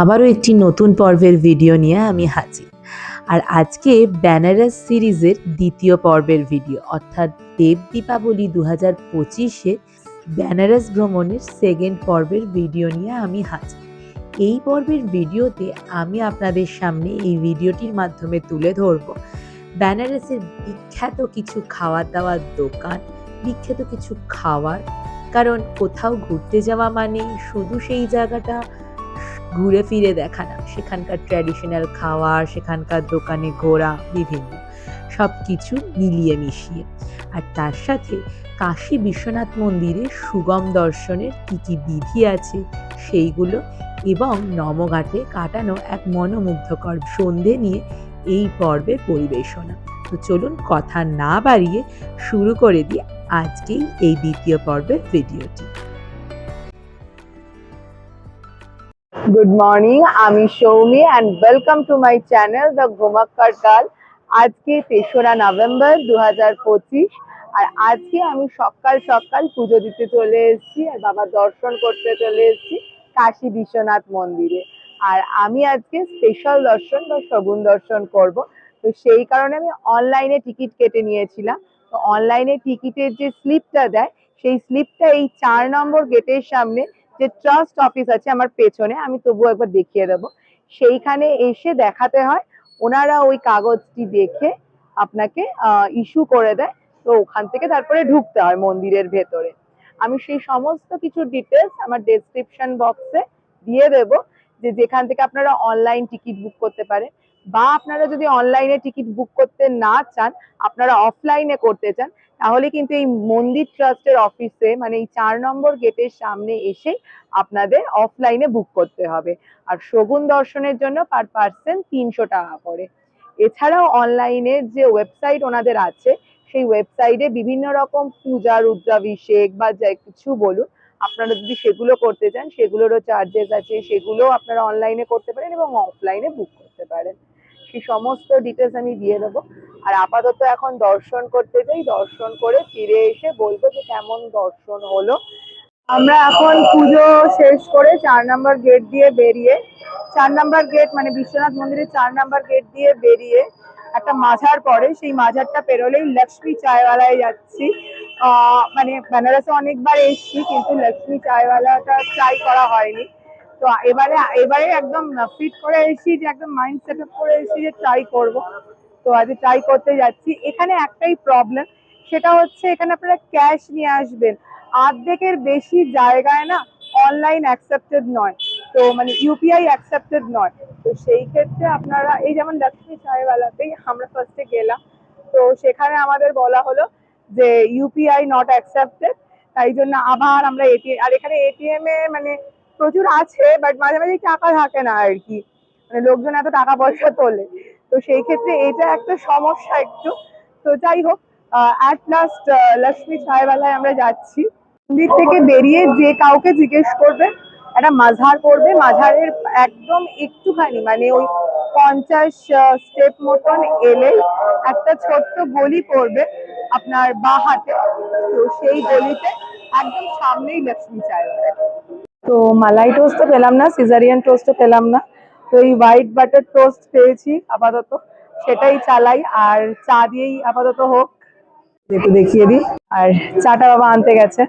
আবারও একটি নতুন পর্বের ভিডিও নিয়ে আমি হাজির। আর আজকে ব্যানারস সিরিজের দ্বিতীয় পর্বের ভিডিও অর্থাৎ দেব দীপাবলি দু হাজার পঁচিশে বেনারস ভ্রমণের সেকেন্ড পর্বের ভিডিও নিয়ে আমি হাজির। এই পর্বের ভিডিওতে আমি আপনাদের সামনে এই ভিডিওটির মাধ্যমে তুলে ধরব বেনারসের বিখ্যাত কিছু খাওয়া দাওয়ার দোকান, বিখ্যাত কিছু খাওয়ার। কারণ কোথাও ঘুরতে যাওয়া মানে শুধু সেই জায়গাটা ঘুরে ফিরে দেখা না। সেখানকার ট্র্যাডিশনাল খাওয়ার, সেখানকার দোকানে ঘোরা, বিভিন্ন। সব কিছু মিলিয়ে মিশিয়ে। আর তার সাথে কাশী বিশ্বনাথ মন্দিরে সুগম দর্শনের কী কী বিধি আছে সেইগুলো এবং নমঘাটে কাটানো এক মনোমুগ্ধকর সন্ধে নিয়ে এই পর্বের পরিবেশনা। তো চলুন কথা না বাড়িয়ে শুরু করে দিয়ে আজকেই এই দ্বিতীয় পর্বের ভিডিওটি গুড মর্নিং আমি Soumi and welcome to my channel the Ghumakkar কাল আজকে তেসরা নভেম্বর দু হাজার পঁচিশ, আর আজকে আমি সকাল সকাল পুজো দিতে চলে এসেছি, আর বাবার দর্শন করতে চলে এসেছি কাশী বিশ্বনাথ মন্দিরে। আর আমি আজকে স্পেশাল দর্শন বা শগুন দর্শন করব। তো সেই কারণে আমি অনলাইনে টিকিট কেটে নিয়েছিলাম। তো অনলাইনে টিকিটের যে স্লিপটা দেয়, সেই স্লিপটা এই চার নম্বর গেটের সামনে যে ট্রাস্ট অফিস আছে আমার পেছনে, আমি তবুও একবার দেখিয়ে দেবো। সেইখানে এসে দেখাতে হয়, ওনারা ওই কাগজটি দেখে আপনাকে ইস্যু করে দেয়। তো ওখান থেকে তারপরে ঢুকতে হয় মন্দিরের ভেতরে। আমি সেই সমস্ত কিছু ডিটেলস আমার ডেসক্রিপশন বক্সে দিয়ে দেব যে যেখান থেকে আপনারা অনলাইন টিকিট বুক করতে পারেন বা আপনারা যদি অনলাইনে টিকিট বুক করতে না চান, আপনারা অফলাইনে করতে চান তাহলে কিন্তু এই মন্দির ট্রাস্টের অফিসে মানে এই চার নম্বর গেটের সামনে এসে আপনাদের অফলাইনে বুক করতে হবে। আর শগুন দর্শনের জন্য পার পার্সন তিনশো টাকা করে। এছাড়াও অনলাইনের যে ওয়েবসাইট ওনাদের আছে, সেই ওয়েবসাইটে বিভিন্ন রকম পূজা, রুদ্রাভিষেক বা যা কিছু বলুন, আপনারা যদি সেগুলো করতে চান, সেগুলোরও চার্জেস আছে, সেগুলোও আপনারা অনলাইনে করতে পারেন এবং অফলাইনে বুক করতে পারেন। সেই সমস্ত ডিটেলস আমি দিয়ে দেবো। আর আপাতত এখন দর্শন করতে যাই দর্শন করে ফিরে এসে বলব যে কেমন দর্শন হলো। আমরা এখন পুজো শেষ করে চার নাম্বার গেট দিয়ে বেরিয়ে, চার নাম্বার গেট মানে বিশ্বনাথ মন্দিরের চার নাম্বার গেট দিয়ে বেরিয়ে একটা মাঝার পরে, সেই মাঝারটা পেরোলেই লক্ষ্মী চায়ওয়ালায় যাচ্ছি। মানে বেনারসে অনেকবার এসেছি, কিন্তু লক্ষ্মী চায়ওয়ালাটা ট্রাই করা হয়নি। তো এবারে এবারে একদম ফিট করে এসেছি, যে একদম মাইন্ড সেট আপ করে এসেছি যে ট্রাই করব। তো আজ ট্রাই করতে যাচ্ছি। এখানে একটাই প্রবলেম সেটা হচ্ছে এখানে আপনারা ক্যাশ নিয়ে আসবেন। অর্ধেকের বেশি জায়গায় না অনলাইন অ্যাকসেপ্টেড নয়। তো মানে ইউপিআই অ্যাকসেপ্টেড নয়। তো সেই ক্ষেত্রে আপনারা, এই যেমন লক্ষ্মী সাহেবালাতেই আমরা ফার্স্টে গেলাম। তো সেখানে আমাদের বলা হলো যে ইউপিআই নট অ্যাকসেপ্টেড তাই জন্য আবার আমরা এটিএম আর এখানে এটিএম এ মানে প্রচুর আছে বাট মাঝে মাঝে টাকা থাকে না আর কি। মানে লোকজন এত টাকা পয়সা তোলে। তো সেই ক্ষেত্রে এটা একটা সমস্যা একটু। তো যাই হোক অ্যাট লাস্ট লক্ষ্মী সাহেবালায় আমরা যাচ্ছি। মন্দির থেকে বেরিয়ে যে কাউকে জিজ্ঞেস করবে, একটা মাঝার পড়বে। মাঝারের একদম একটুখানি মানে ওই পঞ্চাশ স্টেপ মতন এলেই একটা ছোট্ট গলি পড়বে আপনার বা হাতে। তো সেই গলিতে একদম সামনেই লক্ষ্মী চায়ওয়ালা তো মালাই টোস্ট তো পেলাম না সিজারিয়ান টোস্টও পেলাম না। তো এই হোয়াইট বাটার টোস্ট পেয়েছি, আপাতত। সেটাই চালাই, আর চা দিয়েই আপাতত হোক। একটু দেখিয়ে দিই। আর চাটা বাবা আনতে গেছে।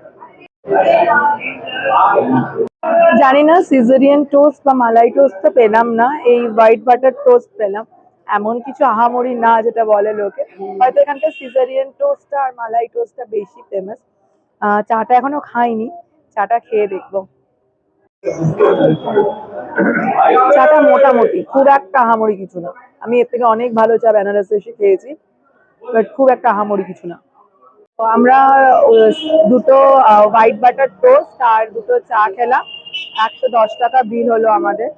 জানি না সিজারিয়ান টোস্ট বা মালাই টোস্ট তো পেলাম না, এই হোয়াইট বাটার টোস্ট পেলাম। এমন কিছু আহামরি না, যেটা বলে লোকে। হয়তো এখানকার সিজারিয়ান টোস্টটা আর মালাই টোস্টটা বেশি ফেমাস চাটা এখনও খাইনি। চাটা খেয়ে দেখব। চাটা মোটামুটি, খুব একটা আহামরি কিছু না। আমি এর থেকে অনেক ভালো চা বেনারসে এসে খেয়েছি বাট খুব একটা আহামরি কিছু না। তো আমরা দুটো হোয়াইট বাটার টোস্ট আর দুটো চা খেলাম। একশো দশ টাকা বিল হলো আমাদের।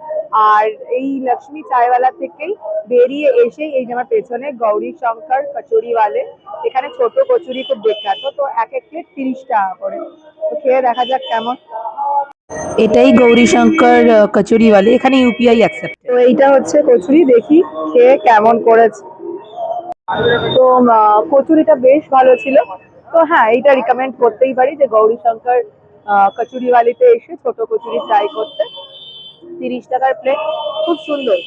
আর এই লক্ষ্মী চায়ওয়ালা থেকেই বেরিয়ে এসেই এই যে আমার পেছনে গৌরী শঙ্কর কচুরিওয়ালে, এখানে ছোট কচুরি খুব বিখ্যাত, তো এক এক প্লেট তিরিশ টাকা করে। তো খেয়ে দেখা যাক কেমন। এটাই গৌরীশঙ্কর কচুরিওয়ালে। এখানে ইউপিআই অ্যাকসেপ্ট তো এইটা হচ্ছে কচুরি, দেখি খেয়ে কেমন করেছে। তো কচুরিটা বেশ ভালো ছিল। তো হ্যাঁ এইটা রিকমেন্ড করতেই পারি যে গৌরী শঙ্কর কচুরিওয়ালিতে এসে ছোট কচুরি ট্রাই করতে। তিরিশ টাকার প্লেট খুব সুন্দর।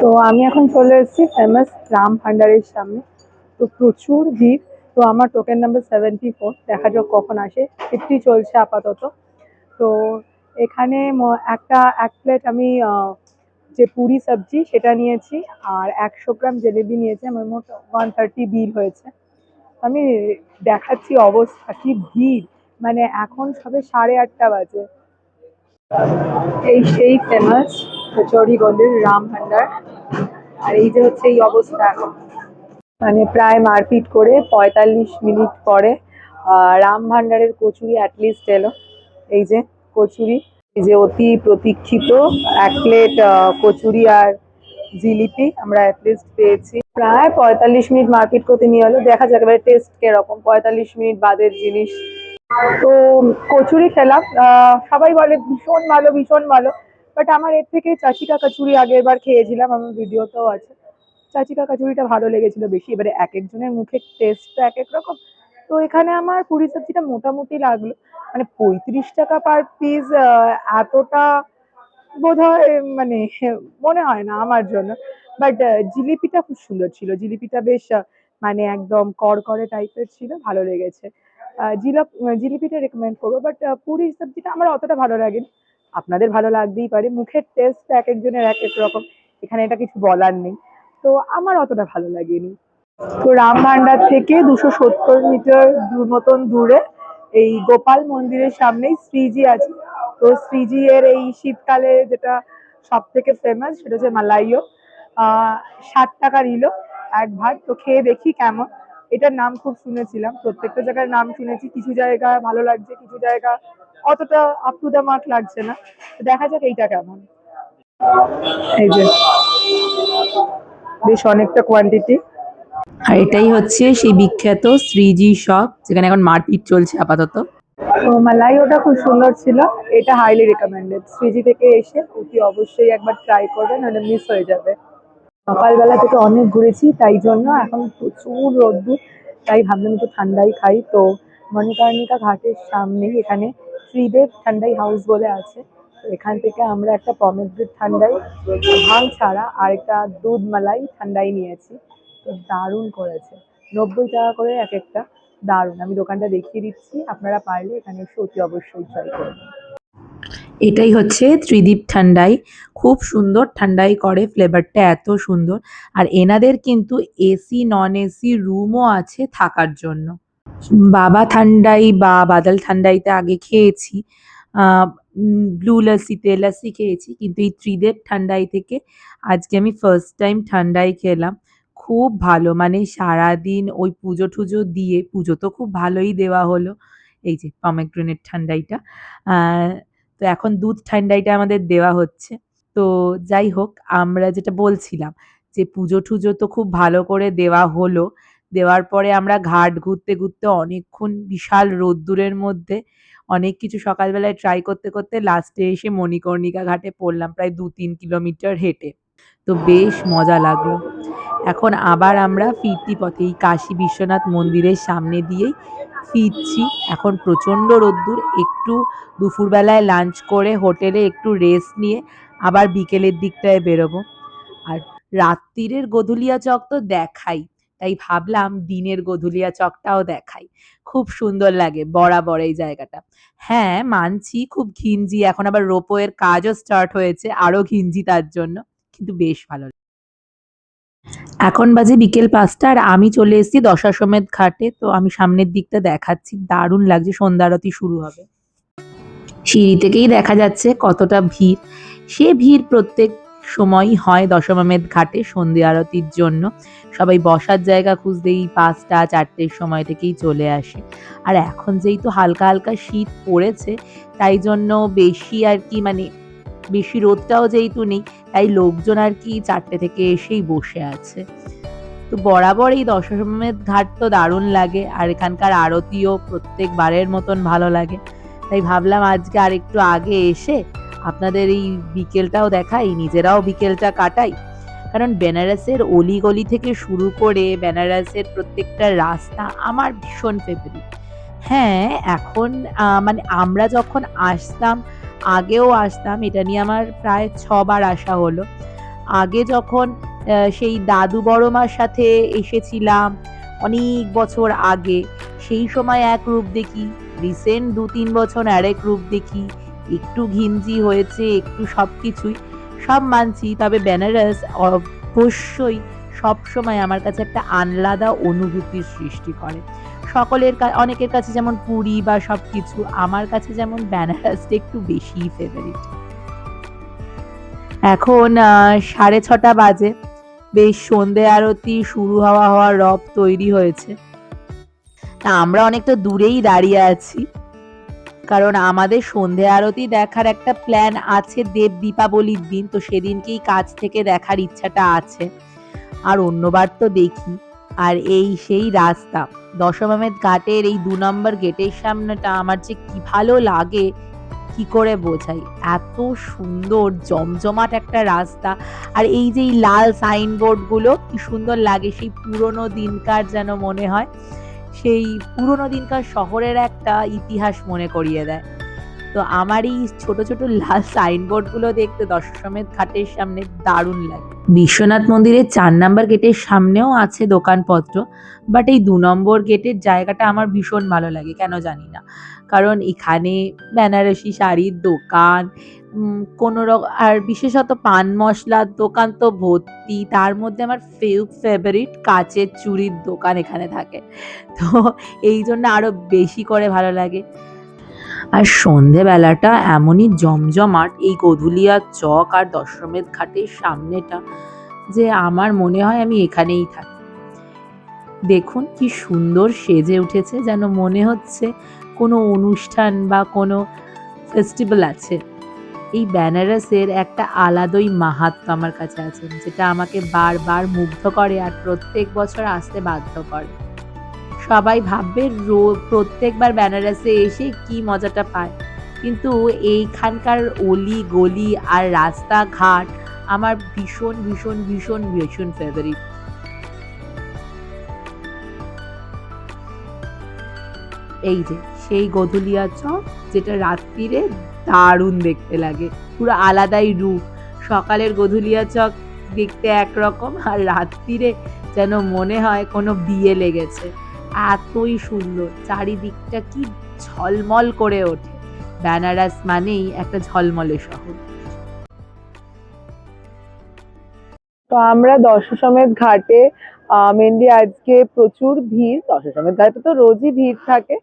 তো আমি এখন চলে এসেছি ফেমাস রাম ভান্ডারের সামনে। তো প্রচুর ভিড়। তো আমার টোকেন নাম্বার সেভেন্টি ফোর দেখা যাক কখন আসে। ফিফটি চলছে আপাতত। তো এখানে একটা, এক প্লেট আমি যে পুরি সবজি সেটা নিয়েছি আর একশো গ্রাম জিলেবি নিয়েছি। আমার মোট ওয়ান থার্টি বিল হয়েছে। আমি দেখাচ্ছি অবস্থা, কি ভিড়! মানে এখন সবে সাড়ে আটটা বাজে। এই সেই ফেমাস কচৌরি রাম ভান্ডার। আর এই যে হচ্ছে এই অবস্থা এখন। মানে প্রায় মারপিট করে পঁয়তাল্লিশ মিনিট পরে রাম ভান্ডারের কচুরি অ্যাটলিস্ট এলো। এই যে কচুরি, এই যে অতি প্রতীক্ষিত এক প্লেট কচুরি আর জিলিপি আমরা অ্যাটলিস্ট পেয়েছি। প্রায় পঁয়তাল্লিশ মিনিট মার্কেট করতে নিয়ে হলো দেখা যাক এবার টেস্ট কীরকম, পঁয়তাল্লিশ মিনিট বাদের জিনিস। তো কচুরি খেলাম সবাই বলে ভীষণ ভালো ভীষণ ভালো বাট আমার এর থেকে চাচিকা কচুরি আগের বার খেয়েছিলাম, আমার ভিডিওতেও আছে। চাচিকা কচুরিটা ভালো লেগেছিল বেশি, এবারে এক একজনের মুখে টেস্টটা এক এক রকম। তো এখানে আমার পুরি সবজিটা মোটামুটি লাগল। মানে পঁয়ত্রিশ টাকা পার পিস এতটা বোধহয় মানে মনে হয় না আমার জন্য। বাট জিলিপিটা খুব সুন্দর ছিল। জিলিপিটা বেশ মানে একদম করকরে টাইপের ছিল, ভালো লেগেছে। জিলাপ জিলিপিটা রেকমেন্ড করব। বাট পুরি সবজিটা আমার অতটা ভালো লাগেনি। আপনাদের ভালো লাগতেই পারে। মুখের টেস্ট এক একজনের এক এক রকম। এখানে এটা কিছু বলার নেই। তো আমার অতটা ভালো লাগেনি। তো রাম ভান্ডার থেকে দুশো সত্তর মিটার দূর মতন দূরে এই গোপাল মন্দিরের সামনেই শ্রীজি আছে। তো শ্রীজি এর এই শীতকালে যেটা সব থেকে ফেমাস সেটা হচ্ছে মালাইও। ষাট টাকা নিল এক ভাত তো খেয়ে দেখি কেমন। এটার নাম খুব শুনেছিলাম। প্রত্যেকটা জায়গার নাম শুনেছি। কিছু জায়গা ভালো লাগছে, কিছু জায়গা অতটা আপ টু দ্য মার্ক লাগছে না। দেখা যাক এইটা কেমন। এই যে, বেশ অনেকটা কোয়ান্টিটি আর এটাই হচ্ছে সেই বিখ্যাত শ্রীজি শপ, যেখানে এখন মারপিট চলছে আপাতত। তো মালাই, ওটা খুব সুন্দর ছিল। এটা হাইলি রেকমেন্ডেড শ্রীজি থেকে এসে অতি অবশ্যই একবার ট্রাই করবেন নাহলে মিস হয়ে যাবে। সকালবেলা থেকে অনেক ঘুরেছি, তাই জন্য এখন প্রচুর রোদ্দুর। তাই ভাবলাম একটু ঠান্ডাই খাই। তো মণিকর্ণিকা ঘাটের সামনেই এখানে শ্রীদেব ঠান্ডাই হাউস বলে আছে। এখান থেকে আমরা একটা পমেগ্রেট ঠান্ডাই ভাং ছাড়া আর একটা দুধ মালাই ঠান্ডাই নিয়েছি। তো দারুণ করেছে। নব্বই টাকা করে এক একটা। দারুণ। আমি দোকানটা দেখিয়ে দিচ্ছি। আপনারা পারলে এখানে এসে অতি অবশ্যই ট্রাই করবেন এটাই হচ্ছে ত্রিদীপ ঠান্ডাই। খুব সুন্দর ঠান্ডাই করে ফ্লেভারটা এত সুন্দর। আর এনাদের কিন্তু এসি নন এসি রুমও আছে থাকার জন্য। বাবা ঠান্ডাই বা বাদল ঠান্ডাইতে আগে খেয়েছি। ব্লু লাসিতে লাসি খেয়েছি। কিন্তু এই ত্রিদেব ঠান্ডাই থেকে আজকে আমি ফার্স্ট টাইম ঠান্ডাই খেলাম। খুব ভালো। মানে সারাদিন ওই পুজো টুজো দিয়ে, পুজো তো খুব ভালোই দেওয়া হলো। এই যে পমেগ্রেনেট ঠান্ডাইটা। তো এখন দুধ ঠান্ডাইটা আমাদের দেওয়া হচ্ছে। তো যাই হোক, আমরা যেটা বলছিলাম যে পুজো টুজো তো খুব ভালো করে দেওয়া হলো। দেওয়ার পরে আমরা ঘাট ঘুরতে ঘুরতে অনেকক্ষণ বিশাল রোদ্দুরের মধ্যে অনেক কিছু সকালবেলায় ট্রাই করতে করতে লাস্টে এসে মণিকর্ণিকা ঘাটে পড়লাম প্রায় দু তিন কিলোমিটার হেঁটে। তো বেশ মজা লাগল। এখন আবার আমরা ফিরতি পথে এই কাশী বিশ্বনাথ মন্দিরের সামনে দিয়েই ফিরছি। এখন প্রচণ্ড রোদ্দুর, একটু দুপুরবেলায় লাঞ্চ করে হোটেলে একটু রেস্ট নিয়ে আবার বিকেলের দিকটায় বেরোবো। আর রাত্রিরের গধুলিয়া চক তো দেখাই, তাই ভাবলাম দিনের গধুলিয়া চকটাও দেখাই। খুব সুন্দর লাগে বরাবর এই জায়গাটা। হ্যাঁ মানছি খুব ঘিঞ্জি, এখন আবার রোপোয়ের কাজও স্টার্ট হয়েছে, আরও ঘিঞ্জি তার জন্য, কিন্তু বেশ ভালো। এখন বাজে বিকেল পাঁচটা আর আমি চলে এসেছি দশাশ্বমেধ ঘাটে। তো আমি সামনের দিকটা দেখাচ্ছি। দারুণ লাগছে, সন্ধ্যা আরতি শুরু হবে। সিঁড়ি থেকেই দেখা যাচ্ছে কতটা ভিড়। সে ভিড় প্রত্যেক সময়ই হয় দশমামেধ ঘাটে সন্ধ্যে আরতির জন্য। সবাই বসার জায়গা খুঁজতেই পাঁচটা, চারটের সময় থেকেই চলে আসে। আর এখন যেহেতু হালকা হালকা শীত পড়েছে, তাই জন্য বেশি আর কি মানে বেশি রোদটাও যেহেতু নেই, তাই লোকজন আর কি চারটে থেকে এসেই বসে আছে। তো বরাবর এই দশমের ঘাট তো দারুণ লাগে, আর এখানকার আরতিও প্রত্যেকবারের মতন ভালো লাগে। তাই ভাবলাম আজকে আর একটু আগে এসে আপনাদের এই বিকেলটাও দেখাই, নিজেরাও বিকেলটা কাটাই। কারণ বেনারসের অলিগলি থেকে শুরু করে বেনারসের প্রত্যেকটা রাস্তা আমার ভীষণ ফেভারিট হ্যাঁ এখন মানে আমরা যখন আসতাম আগেও আসতাম, এটা নিয়ে আমার প্রায় ছবার আসা হলো। আগে যখন সেই দাদু বড় মার সাথে এসেছিলাম, অনেক বছর আগে, সেই সময় এক রূপ দেখি রিসেন্ট দু তিন বছর আরেক রূপ দেখি, একটু ঘিঞ্জি হয়েছে, একটু সব কিছুই সব মানছি, তবে বেনারস অবশ্যই সবসময় আমার কাছে একটা আহ্লাদা অনুভূতির সৃষ্টি করে। সকলের অনেকের কাছে যেমন পুরী বা সব কিছু আমার কাছে যেমন বেনারসটা একটু বেশিই ফেভারিট এখন সাড়ে ছটা বাজে, বেশ সন্ধে আরতি শুরু হওয়া হওয়ার রব তৈরি হয়েছে। তা আমরা অনেকটা দূরেই দাঁড়িয়ে আছি, কারণ আমাদের সন্ধে আরতি দেখার একটা প্ল্যান আছে দেব দীপাবলির দিন, তো সেদিনকেই কাছ থেকে দেখার ইচ্ছাটা আছে। আর অন্যবার তো দেখি, আর এই সেই রাস্তা। দশমামেদ ঘাটের এই দু নম্বর গেটের সামনেটা আমার যে কি ভালো লাগে, কি করে বোঝাই? এত সুন্দর, জমজমাট একটা রাস্তা। আর এই যে লাল লাল সাইনবোর্ডগুলো, কি সুন্দর লাগে সেই পুরনো দিনকার যেন মনে হয়। সেই পুরনো দিনকার শহরের একটা ইতিহাস মনে করিয়ে দেয়। তো আমার এই ছোট ছোট লাল সাইনবোর্ডগুলো দেখতে দশসমেত ঘাটের সামনে দারুণ লাগে। বিশ্বনাথ মন্দিরের চার নাম্বার গেটের সামনেও আছে দোকানপত্র বাট এই দু নম্বর গেটের জায়গাটা আমার ভীষণ ভালো লাগে, কেন জানি না। কারণ এখানে বেনারসি শাড়ির দোকান কোনো রকম আর বিশেষত পান মশলার দোকান তো ভর্তি, তার মধ্যে আমার ফেউ ফেভারিট কাচের চুড়ির দোকান এখানে থাকে। তো এই জন্য আরও বেশি করে ভালো লাগে। আর সন্ধেবেলাটা এমনই জমজমাট এই গধুলিয়া চক আর দশমেধ ঘাটের সামনেটা যে আমার মনে হয় আমি এখানেই থাকি। দেখুন কি সুন্দর সেজে উঠেছে, যেন মনে হচ্ছে কোনো অনুষ্ঠান বা কোনো ফেস্টিভ্যাল আছে। এই বেনারসের একটা আলাদাই মাহাত্ম আমার কাছে আছে, যেটা আমাকে বারবার মুগ্ধ করে আর প্রত্যেক বছর আসতে বাধ্য করে। সবাই ভাববে রো, প্রত্যেকবার বেনারসে এসে কি মজাটা পায়। কিন্তু এইখানকার অলি গলি আর রাস্তাঘাট আমার ভীষণ ভীষণ ভীষণ ভীষণ ফেভারিট এই যে, সেই গধুলিয়া চক, যেটা রাত্রিরে দারুণ দেখতে লাগে। পুরো আলাদাই রূপ। সকালের গধুলিয়া চক দেখতে একরকম আর রাত্রিরে যেন মনে হয় কোনো বিয়ে লেগেছে। এতই সুন্দর, চারিদিকটা কি ঝলমল করে ওঠে। বেনারস মানেই একটা ঝলমলে শহর। তো আমরা দশসমেত ঘাটে মেনলি আজকে প্রচুর ভিড়। দশসমেত ঘাটে তো রোজই ভিড় থাকে।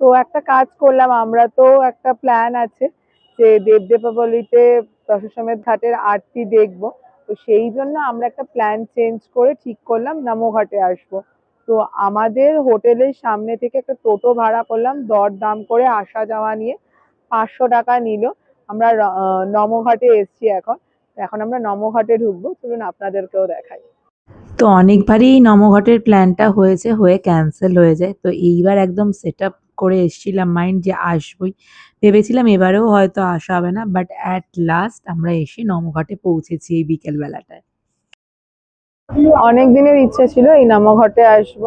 তো একটা কাজ করলাম, আমরা তো একটা প্ল্যান আছে যে দেব দীপাবলিতে দশসমেত ঘাটের আরতি দেখব। তো সেই জন্য আমরা একটা প্ল্যান চেঞ্জ করে ঠিক করলাম, নমো ঘাটে আসব। তো আমাদের হোটেলের সামনে থেকে একটা টোটো ভাড়া করলাম দর দাম করে আসা যাওয়া নিয়ে পাঁচশো টাকা নিল। আমরা নমঘাটে এসছি এখন। এখন আমরা নমঘাটে ঢুকবো, চলুন আপনাদেরকেও দেখাই। তো অনেকবারই এই নমঘটের প্ল্যানটা হয়েছে, হয়ে ক্যান্সেল হয়ে যায়। তো এইবার একদম সেট আপ করে এসেছিলাম মাইন্ড যে আসবই। ভেবেছিলাম এবারেও হয়তো আসা হবে না বাট অ্যাট লাস্ট আমরা এসে নমঘাটে পৌঁছেছি এই বিকেল বেলাটায় অনেক দিনের ইচ্ছা ছিল এই নমঘাটে আসব।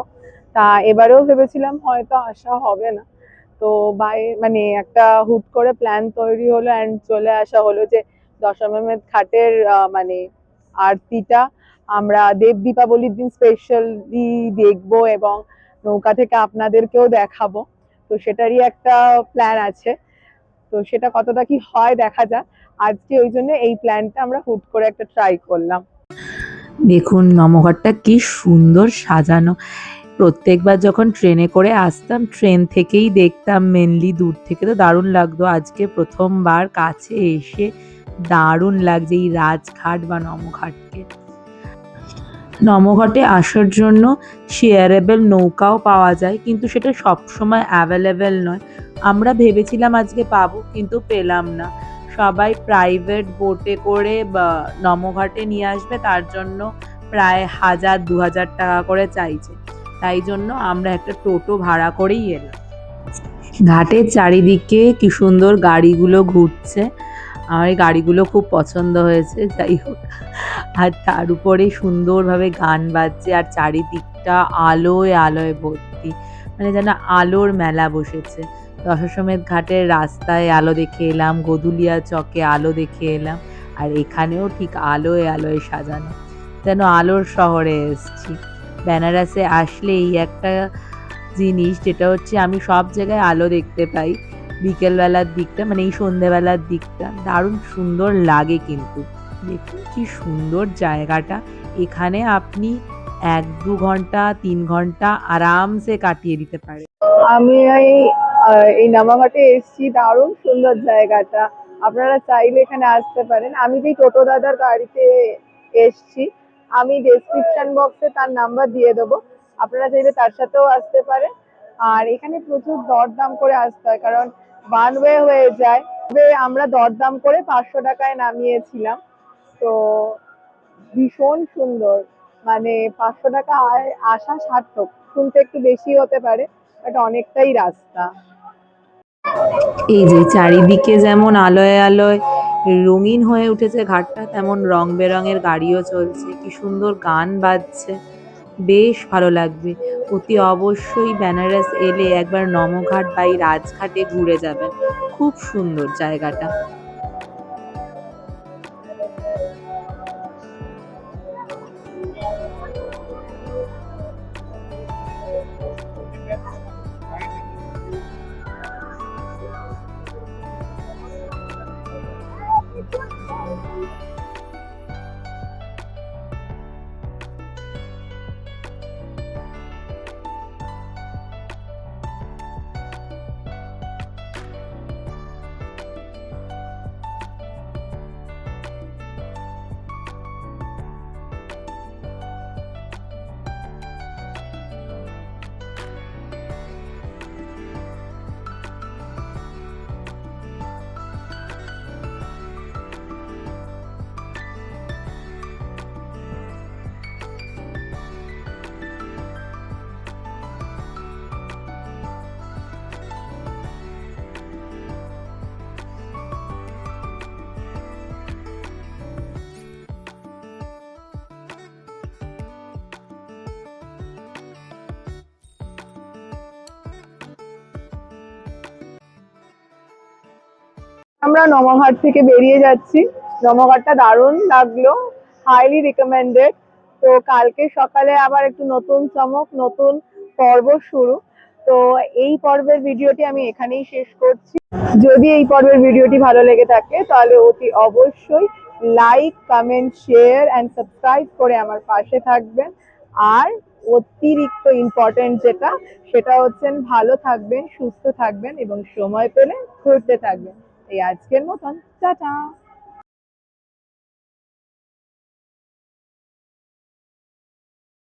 তা এবারেও ভেবেছিলাম হয়তো আসা হবে না। তো বাই মানে একটা হুট করে প্ল্যান তৈরি হলো অ্যান্ড চলে আসা হলো যে দশমের ঘাটের মানে আরতিটা আমরা দেব দীপাবলির দিন স্পেশালি দেখব এবং নৌকা থেকে আপনাদেরকেও দেখাবো। তো সেটারই একটা প্ল্যান আছে। তো সেটা কতটা কি হয় দেখা যাক। আজকে ওই জন্য এই প্ল্যানটা আমরা হুট করে একটা ট্রাই করলাম। দেখুন নমঘরটা কি সুন্দর সাজানো। প্রত্যেকবার যখন ট্রেনে করে আসতাম, ট্রেন থেকেই দেখতাম মেনলি দূর থেকে তো দারুণ লাগতো। আজকে প্রথমবার কাছে এসে দারুণ লাগছে এই রাজঘাট বা নমঘাটকে নমঘাটে আসার জন্য শেয়ারেবল নৌকাও পাওয়া যায়, কিন্তু সেটা সবসময় অ্যাভেলেবেল নয়। আমরা ভেবেছিলাম আজকে পাবো, কিন্তু পেলাম না। সবাই প্রাইভেট বোটে করে বা নমঘাটে নিয়ে আসবে, তার জন্য প্রায় হাজার দু হাজার টাকা করে চাইছে। তাই জন্য আমরা একটা টোটো ভাড়া করেই এলাম। ঘাটের চারিদিকে কি সুন্দর গাড়িগুলো ঘুরছে। আমার এই গাড়িগুলো খুব পছন্দ হয়েছে, যাই হোক। আর তার উপরে সুন্দরভাবে গান বাজছে আর চারিদিকটা আলোয় আলোয় ভর্তি। মানে যেন আলোর মেলা বসেছে। দশাশ্বমেধ ঘাটের রাস্তায় আলো দেখে এলাম গোধুলিয়া চকে আলো দেখে এলাম, আর এখানেও ঠিক আলোয় আলোয় সাজানো, যেন আলোর শহরে এসেছি। বেনারসে আসলে এই একটা জিনিস, যেটা হচ্ছে আমি সব জায়গায় আলো দেখতে পাই, বিকেলবেলার দিকটা মানে এই সন্ধেবেলার দিকটা, দারুণ সুন্দর লাগে কিন্তু। দেখুন কি সুন্দর জায়গাটা, এখানে আপনি এক দু ঘণ্টা, তিন ঘণ্টা আরামসে কাটিয়ে দিতে পারেন। আমি এই এই নামাঘাটে এসেছি। দারুণ সুন্দর জায়গাটা। আপনারা চাইলে এখানে আসতে পারেন। আমি যে টোটো দাদার গাড়িতে এসেছি, আমি ডেসক্রিপশন বক্সে তার নাম্বার দিয়ে দেবো। আপনারা চাইলে তার সাথেও আসতে পারেন। আর এখানে প্রচুর দরদাম করে আসতে হয়, কারণ ওয়ান ওয়ে হয়ে যায়। আমরা দরদাম করে পাঁচশো টাকায় নামিয়েছিলাম। তো ভীষণ সুন্দর। মানে পাঁচশো টাকা আসা সার্থক। শুনতে একটু বেশি হতে পারে বাট অনেকটাই রাস্তা। এই যে চারিদিকে যেমন আলোয় আলোয় রঙিন হয়ে উঠেছে ঘাটটা, তেমন রং বেরঙের গাড়িও চলছে। কি সুন্দর গান বাজছে। বেশ ভালো লাগবে। অতি অবশ্যই বেনারস এলে একবার নমঘাট বাই রাজঘাটে ঘুরে যাবেন। খুব সুন্দর জায়গাটা। আমরা নমঘাট থেকে বেরিয়ে যাচ্ছি। নমঘাটটা দারুণ লাগল হাইলি রিকমেন্ডেড তো কালকে সকালে আবার একটু নতুন চমক, নতুন পর্ব শুরু। তো এই পর্বের ভিডিওটি আমি এখানেই শেষ করছি। যদি এই পর্বের ভিডিওটি ভালো লেগে থাকে, তাহলে অতি অবশ্যই like comment share and subscribe করে আমার পাশে থাকবেন। আর অতিরিক্ত ইম্পর্টেন্ট যেটা, সেটা হচ্ছেন ভালো থাকবেন, সুস্থ থাকবেন এবং সময় পেলে ঘুরতে থাকবেন। এই আজকের মতন টাটা।